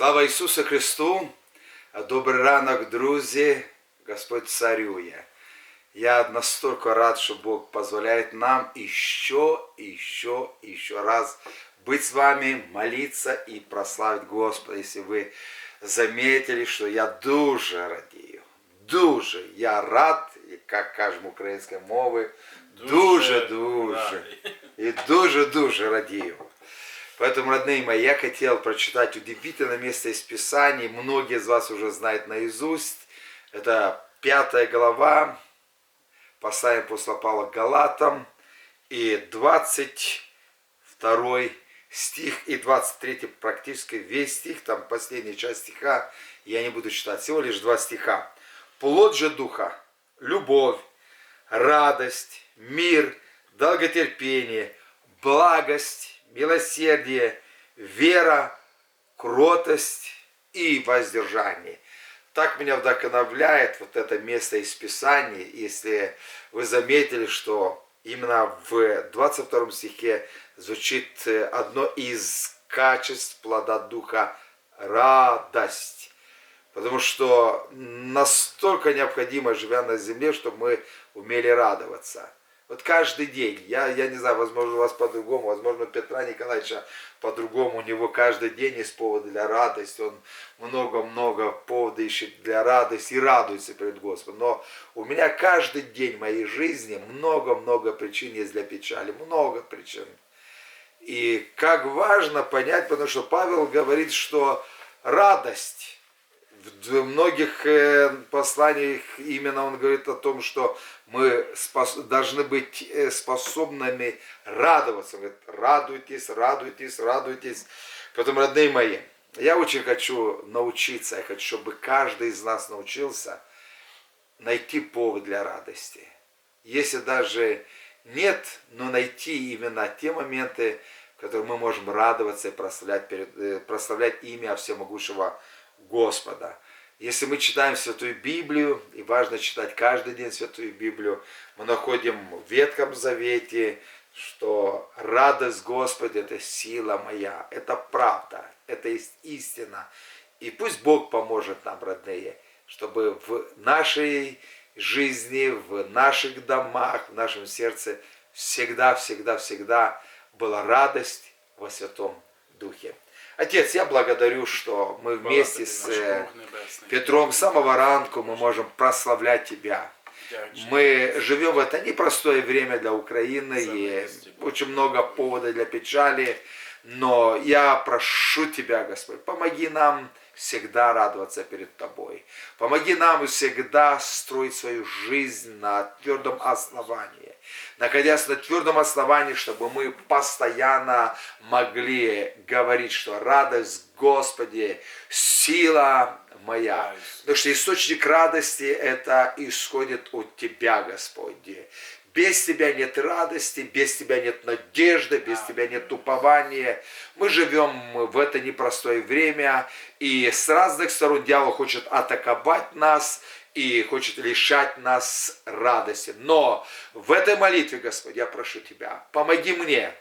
Слава Ісусу Христу! Добрий ранок, друзі! Господь царює. Я настолько рад, что Бог позволяет нам еще, еще, еще раз быть с вами, молиться и прославить Господа. Если вы заметили, что я дуже радію, дуже, я рад, і, як кажемо українською мовою, дуже, дуже, и дуже-дуже радію. Поэтому, родные мои, я хотел прочитать удивительное место из Писаний. Многие из вас уже знают наизусть. Это пятая глава, послание апостола Павла к Галатам, и 22 стих, и 23 практически весь стих, там последняя часть стиха, я не буду читать, всего лишь два стиха. Плод же Духа, любовь, радость, мир, долготерпение, благость, милосердие, вера, кротость и воздержание. Так меня вдохновляет вот это место из Писания, если вы заметили, что именно в 22 стихе звучит одно из качеств плода Духа – радость. Потому что настолько необходимо, живя на земле, чтобы мы умели радоваться – вот каждый день, я, я не знаю, возможно, у вас по-другому, возможно, Петра Николаевича по-другому, у него каждый день есть повод для радости, он много-много поводов ищет для радости и радуется перед Господом. Но у меня каждый день моей жизни много-много причин есть для печали, много причин. И как важно понять, потому что Павел говорит, что радость в многих э, посланиях именно он говорит о том, что мы спос, должны быть э, способными радоваться. Он говорит, радуйтесь, радуйтесь, радуйтесь. Поэтому, родные мои, я очень хочу научиться, я хочу, чтобы каждый из нас научился найти повод для радости. Если даже нет, но найти именно те моменты, в которые мы можем радоваться и прославлять, перед, э, прославлять имя Всемогущего Господа. Если мы читаем Святую Библию, и важно читать каждый день Святую Библию, мы находим в Ветхом Завете, что радость Господа – это сила моя, это правда, это истина. И пусть Бог поможет нам, родные, чтобы в нашей жизни, в наших домах, в нашем сердце всегда, всегда, всегда была радость во Святом Духе. Отец, я благодарю, что мы вместе с Петром с самого ранку мы можем прославлять Тебя. Мы живем в это непростое время для Украины, и очень много повода для печали, но я прошу Тебя, Господь, помоги нам всегда радоваться перед Тобой. Помоги нам всегда строить свою жизнь на твердом основании. Находясь на твердом основании, чтобы мы постоянно могли говорить, что радость Господи, сила моя. Потому что источник радости это исходит от Тебя, Господи. Без Тебя нет радости, без Тебя нет надежды, без Тебя нет упования. Мы живем в это непростое время, и с разных сторон дьявол хочет атаковать нас и хочет лишать нас радости. Но в этой молитве, Господь, я прошу Тебя, помоги мне,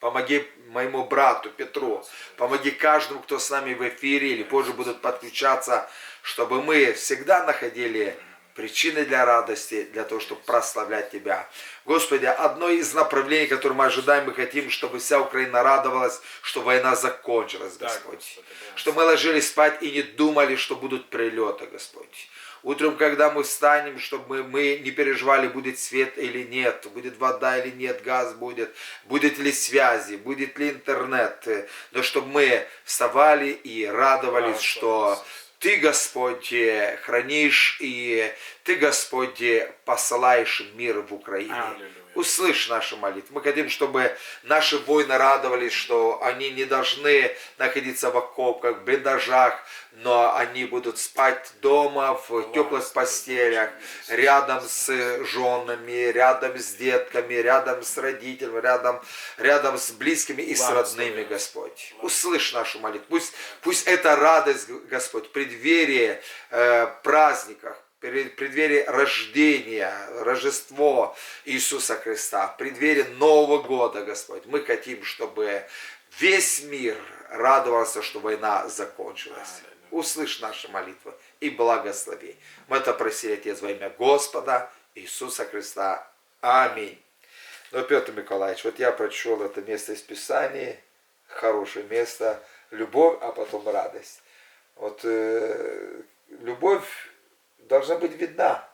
помоги моему брату Петру, помоги каждому, кто с нами в эфире или позже будут подключаться, чтобы мы всегда находили причины для радости, для того, чтобы прославлять Тебя. Господи, одно из направлений, которое мы ожидаем, мы хотим, чтобы вся Украина радовалась, что война закончилась, Господь. Что мы ложились спать и не думали, что будут прилеты, Господь. Утром, когда мы встанем, чтобы мы, мы не переживали, будет свет или нет, будет вода или нет, газ будет, будет ли связи, будет ли интернет, но чтобы мы вставали и радовались, что ты, Господь, хранишь, и Ты, Господь, посылаешь мир в Украине. Услышь наши молитвы. Мы хотим, чтобы наши воины радовались, что они не должны находиться в окопках, в блиндажах, но они будут спать дома, в теплых постелях, рядом с женами, рядом с детками, рядом с родителями, рядом, рядом с близкими и с родными, Господь. Услышь нашу молитву. Пусть, пусть эта радость, Господь, в преддверии э, праздниках, преддверии рождения, Рождество Иисуса Христа, в преддверии Нового года, Господь, мы хотим, чтобы весь мир радовался, что война закончилась. Услышь наши молитвы и благослови. Мы это просили, Отец, во имя Господа Иисуса Христа. Аминь. Но, Петр Николаевич, вот я прочел это место из Писания, хорошее место, любовь, а потом радость. Вот э, любовь должна быть видна,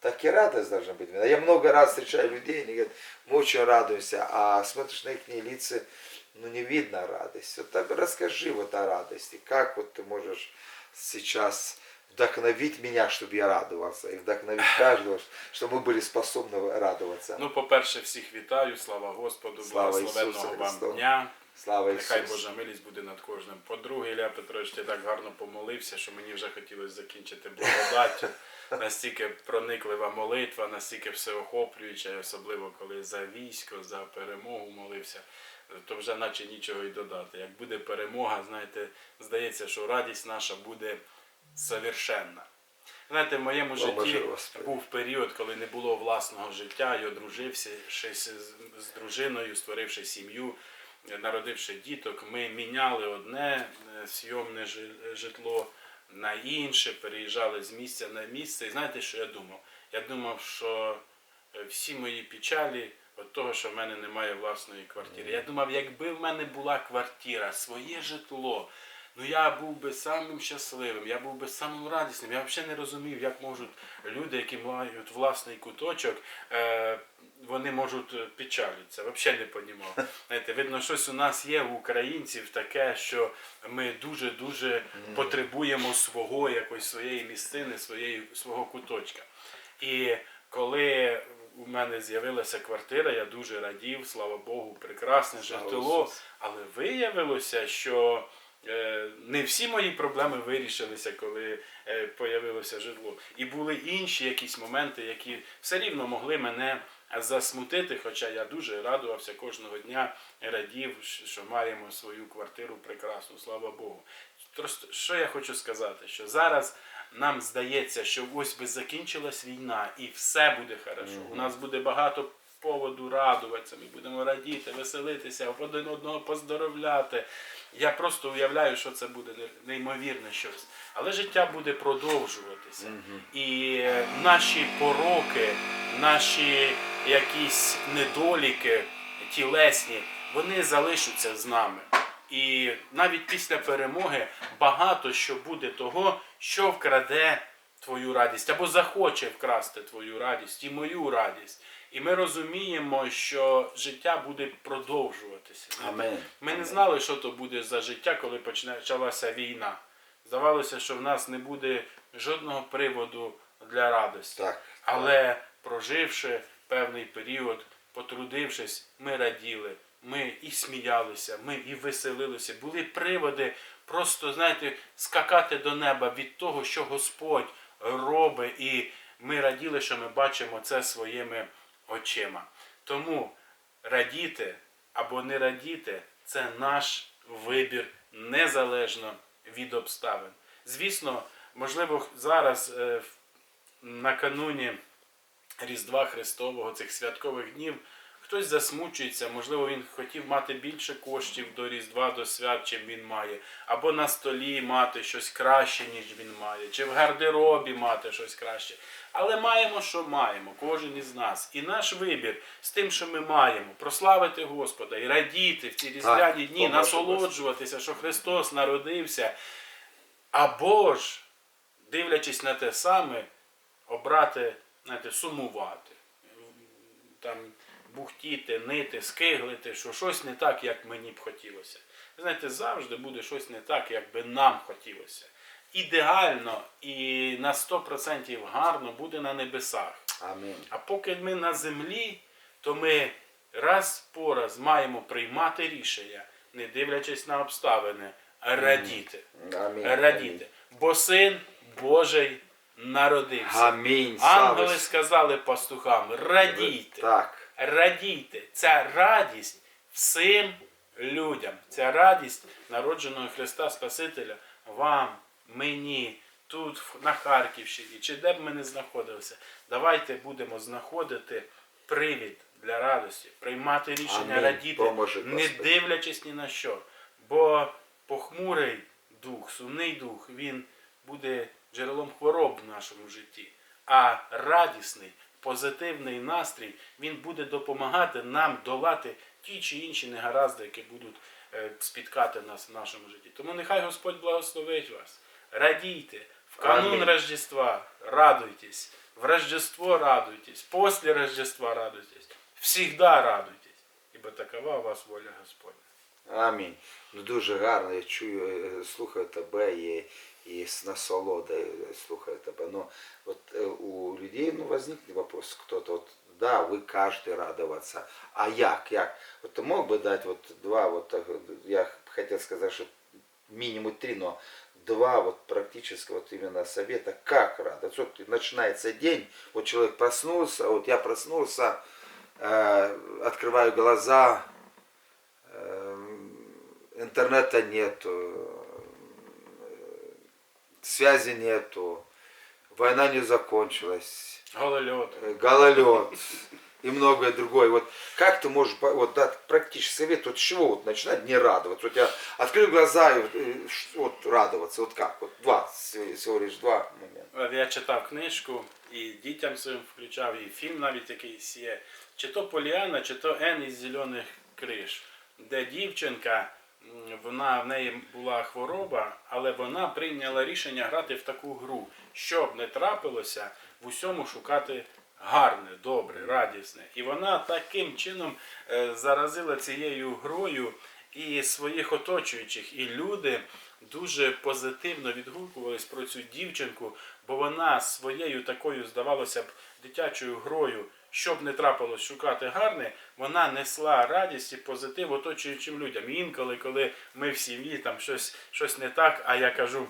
так и радость должна быть видна. Я много раз встречаю людей, они говорят, мы очень радуемся, а смотришь на их лица, ну не видно радость. Вот так расскажи вот о радости, как вот ты можешь сейчас вдохновить меня, чтобы я радовался, и вдохновить каждого, чтобы мы были способны радоваться. Ну, по-перше, всіх вітаю, слава Господу, Слава благословенного Ісусу вам Христу. дня. Слава Нехай Божа милість буде над кожним. По-друге, Ілля Петрович, ти так гарно помолився, що мені вже хотілося закінчити благодаттю. Настільки прониклива молитва, настільки всеохоплююча, особливо коли за військо, за перемогу молився, то вже наче нічого й додати. Як буде перемога, знаєте, здається, що радість наша буде совершенна. Знаєте, в моєму житті Господи. був період, коли не було власного життя, я одружився з, з дружиною, створивши сім'ю, народивши діток. Ми міняли одне е, сйомне житло на інше, переїжджали з місця на місце. І знаєте, що я думав? Я думав, що е, всі мої печалі від того, що в мене немає власної квартири. Я думав, якби в мене була квартира, своє житло, ну я був би самим щасливим, я був би самим радісним. Я взагалі не розумів, як можуть люди, які мають власний куточок, е, вони можуть е, печалитися. Взагалі не понімав. Знаєте, видно, щось у нас є в українців таке, що ми дуже-дуже потребуємо свого якоїсь своєї місцини, своєї, свого куточка. І коли у мене з'явилася квартира, я дуже радів, слава Богу, прекрасне житло. Але виявилося, що не всі мої проблеми вирішилися, коли е, появилося житло. І були інші якісь моменти, які все рівно могли мене засмутити, хоча я дуже радувався кожного дня, радів, що маємо свою квартиру прекрасну, слава Богу. Просто що я хочу сказати, що зараз нам здається, що ось би закінчилась війна і все буде хорошо. У нас буде багато поводу радуватися, ми будемо радіти, веселитися, один одного поздоровляти. Я просто уявляю, що це буде неймовірне щось. Але життя буде продовжуватися. І е, наші пороки, наші якісь недоліки тілесні, вони залишаться з нами. І навіть після перемоги багато що буде того, що вкраде твою радість або захоче вкрасти твою радість і мою радість. І ми розуміємо, що життя буде продовжуватися. Амен. Ми не знали, що то буде за життя, коли почалася війна. Здавалося, що в нас не буде жодного приводу для радості. Так. Але проживши певний період, потрудившись, ми раділи, ми і сміялися, ми і веселилися. Були приводи просто, знаєте, скакати до неба від того, що Господь робить, і ми раділи, що ми бачимо це своїми очима. Тому радіти або не радіти це наш вибір незалежно від обставин. Звісно, можливо, зараз е, накануні Різдва Христового, цих святкових днів, хтось засмучується, можливо, він хотів мати більше коштів до Різдва, до свят, чим він має, або на столі мати щось краще, ніж він має, чи в гардеробі мати щось краще. Але маємо, що маємо, кожен із нас. І наш вибір з тим, що ми маємо, прославити Господа і радіти в ці різдвяні дні, насолоджуватися, що Христос народився. Або ж, дивлячись на те саме, обрати, знаєте, сумувати, там, бухтіти, нити, скиглити, що щось не так, як мені б хотілося. Ви знаєте, завжди буде щось не так, як би нам хотілося. Ідеально і на 100% гарно буде на небесах. Амінь. А поки ми на землі, то ми раз по раз маємо приймати рішення, не дивлячись на обставини, а радіти. Амінь. Радіти. Бо син Божий народився. Амінь. Ангели сказали пастухам: радійте, Так. Радійте. Ця радість всім людям. Ця радість народженого Христа Спасителя вам, мені, тут, на Харківщині, чи де б ми не знаходилися. Давайте будемо знаходити привід для радості, приймати рішення Амінь. радіти, Поможи, не Господи. дивлячись ні на що. Бо похмурий дух, сумний дух, він буде джерелом хвороб в нашому житті. А радісний, позитивний настрій, він буде допомагати нам долати ті чи інші негаразди, які будуть е, спіткати нас в нашому житті. Тому нехай Господь благословить вас. Радійте. В канун Амінь. Рождества радуйтесь. В Рождество радуйтесь. После Рождества радуйтесь. Всегда радуйтесь. Ибо такова у вас воля Господня. Амінь. Ну дуже гарно, я чую, е, слухаю тебе і, і з насолодою слухаю тебе. Ну, от е, у людей ну, возникне вопрос, кто-то, вот, да, вы каждый радоваться. А як, як? Вот ты мог бы дать вот два, вот, вот, я хотел сказать, что минимум три, но два вот практически вот именно совета, как радоваться. Вот начинается день, вот человек проснулся, вот я проснулся, э, открываю глаза, Эм, интернета нету, э, связи нету, война не закончилась, Голольот. э, гололед и многое другое. Вот как ты можешь по- вот дать практический совет, вот с чего вот начинать не радоваться? Вот я открыл глаза и вот, э, ш- вот радоваться, вот как? Вот два, всего всего лишь два момента. От Я читав книжку і дітям своїм включав, і фільм навіть якийсь є. Чи то Поліана, чи то Ен із зелених криш, де дівчинка, м, вона в неї була хвороба, але вона прийняла рішення грати в таку гру, щоб не трапилося в усьому шукати гарне, добре, радісне. І вона таким чином е, заразила цією грою і своїх оточуючих, і люди дуже позитивно відгукувались про цю дівчинку, бо вона своєю такою, здавалося б, дитячою грою, щоб не трапилось шукати гарне, вона несла радість і позитив оточуючим людям. І інколи, коли ми в сім'ї там щось, щось не так, а я кажу,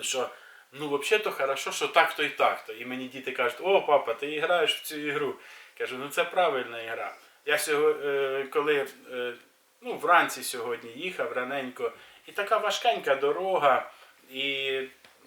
що ну взагалі-то хорошо, що так-то і так-то. І мені діти кажуть, о, папа, ти граєш в цю ігру. Кажу, ну це правильна ігра. Я сьогодні, коли е, ну, вранці сьогодні їхав раненько, і така важкенька дорога, і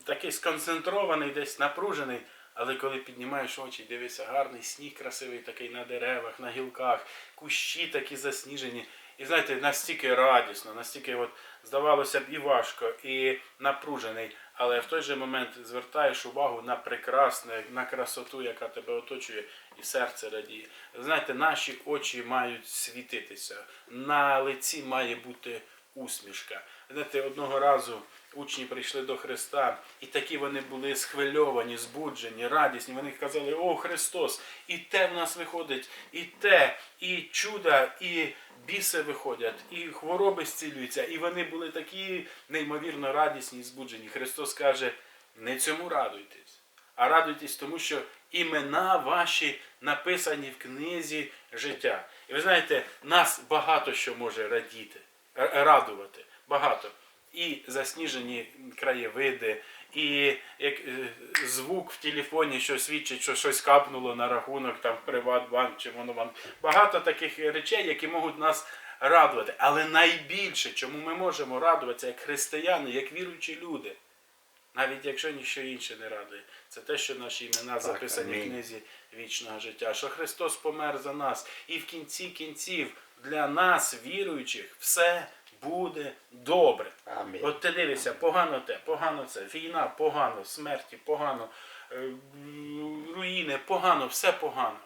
такий сконцентрований, десь напружений. Але коли піднімаєш очі, дивишся, гарний сніг красивий такий на деревах, на гілках, кущі такі засніжені. І знаєте, настільки радісно, настільки от, здавалося б і важко, і напружений, але в той же момент звертаєш увагу на прекрасне, на красоту, яка тебе оточує, і серце радіє. Знаєте, наші очі мають світитися, на лиці має бути усмішка. Знаєте, одного разу учні прийшли до Христа, і такі вони були схвильовані, збуджені, радісні. Вони казали: О, Христос! І те в нас виходить, і те, і чуда, і біси виходять, і хвороби зцілюються. І вони були такі неймовірно радісні і збуджені. Христос каже: не цьому радуйтесь, а радуйтесь тому, що імена ваші написані в книзі життя. І ви знаєте, нас багато що може радіти, радувати. Багато. І засніжені краєвиди, і як, е, звук в телефоні, що свідчить, що щось капнуло на рахунок там Приватбанк чи Монобанк. Багато таких речей, які можуть нас радувати. Але найбільше, чому ми можемо радуватися як християни, як віруючі люди, навіть якщо ніщо інше не радує, це те, що наші імена записані в книзі вічного життя, що Христос помер за нас, і в кінці кінців для нас, віруючих, все буде добре. Амінь. От ти дивишся, погано те, погано це, війна, погано, смерті, погано, е, руїни, погано, все погано.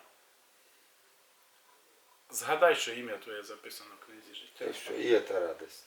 Згадай, що ім'я твоє записано в книзі життя. й що, і це радость.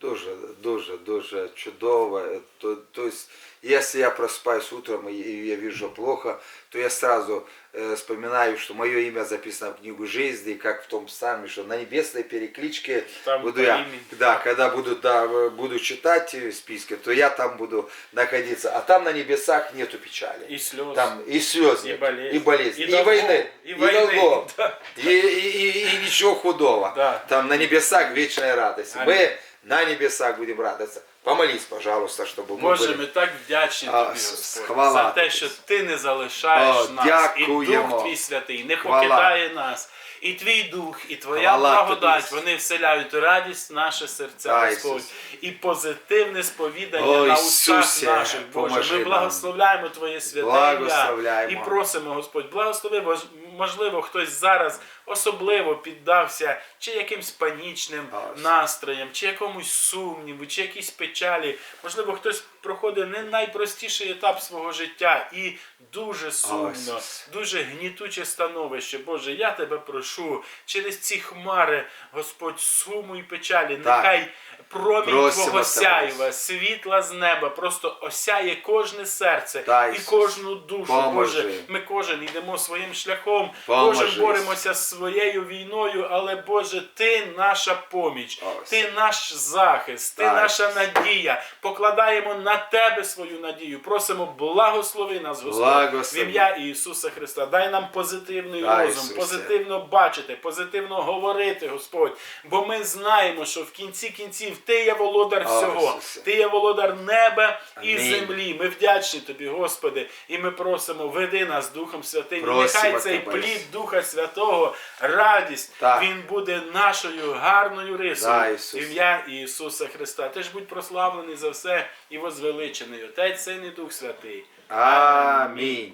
Дуже, дуже, дуже чудово. То, то есть, если я просыпаюсь утром и и я вижу плохо, то я сразу э, вспоминаю, что мое имя записано в книгу жизни, как в том псалме, что на небесной перекличке Там буду я, имени. да, когда буду, да, э, буду читать э, списки, то я там буду находиться. А там на небесах нету печали. І сльоз. Там и слез И нет, болезнь. и болезнь, И и, долгов, войны, и и, войны, долгов, да. и, и- и- и ничего худого. Да. Там на небесах вечная радость. Аминь. Мы на небесах будем радоваться. Помолись, пожалуйста, чтобы мы Боже, были... ми так вдячні А, тобі, с- Господь, хвала за те, тобі. що ти не залишаєш О, нас, дякуємо. і Дух Твій святий не Хвала. покидає нас. І твій дух, і твоя Хвала благодать, тобі. вони вселяють радість в наше серце, Да, Господь, Ісус. і позитивне сповідання О, на устах Ісусе, наших, Боже. поможи Ми нам. благословляємо Твоє святе ім'я Благословляємо. і просимо, Господь, благослови, Вож- можливо, хтось зараз особливо піддався чи якимсь панічним настроям, чи якомусь сумніву, чи якійсь печалі. Можливо, хтось проходить не найпростіший етап свого життя і дуже сумно, дуже гнітуче становище. Боже, я тебе прошу через ці хмари, Господь, суму і печалі, Так. нехай промінь Твого сяйва, світла з неба, просто осяє кожне серце Дай, і кожну душу. Поможи. Боже, ми кожен йдемо своїм шляхом, Поможи, кожен боремося з своєю війною, але Боже, Ти наша поміч, Ось. Ти наш захист, Ти Так, наша надія. Покладаємо на Тебе свою надію. Просимо, благослови нас, Господь, Благослови. в ім'я Ісуса Христа. Дай нам позитивний Дай, розум, Ісусе. позитивно бачити, позитивно говорити, Господь. Бо ми знаємо, що в кінці кінців Ти є володар О, всього. Ісусе. Ти є володар неба і Амінь. землі. Ми вдячні Тобі, Господи, і ми просимо, веди нас Духом Святим. І Просимо нехай цей Тебе, плід Духа Святого, радість, Так. він буде нашою гарною рисою. Да, Ісус. Ім'я Ісуса Христа. Ти ж будь прославлений за все і возвеличений. Отець, Син і Дух Святий. Амінь.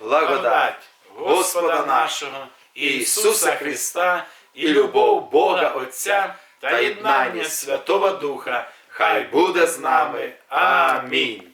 Благодать Господа нашого Ісуса Христа і любов Бога Отця та єднання Святого Духа. Хай буде з нами. Амінь.